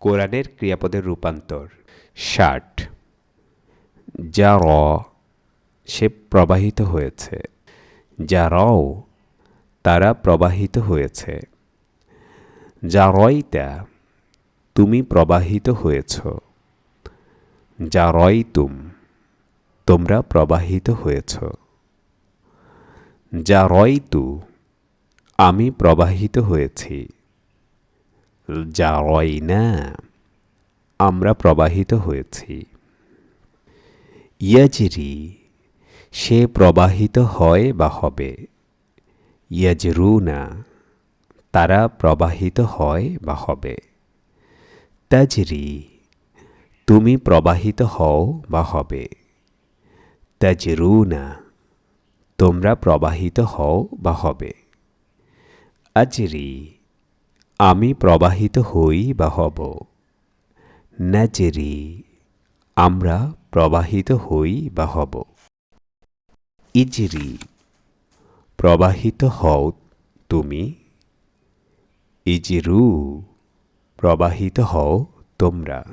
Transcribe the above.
কোরআনের ক্রিয়াপদের রূপান্তর। ষাট। যা র সে প্রবাহিত হয়েছে। যা রও তারা প্রবাহিত হয়েছে। যা রয়তা তুমি প্রবাহিত হয়েছ। যা রয় তুম তোমরা প্রবাহিত হয়েছ। যা রয় তু আমি প্রবাহিত হয়েছি। যা রয় না আমরা প্রবাহিত হয়েছি। ইয়াজরি, সে প্রবাহিত হয় বা হবে? ইয়াজরু না তারা প্রবাহিত হয় বা হবে? তাজরি, তুমি প্রবাহিত হও বা হবে? তাজরু না তোমরা প্রবাহিত হও বা হবে? আজরি আমি প্রবাহিত হই বা হব। নাজরি, আমরা প্রবাহিত হই বা হব। ইজিরি, প্রবাহিত হও তুমি। ইজিরু, প্রবাহিত হও তোমরা।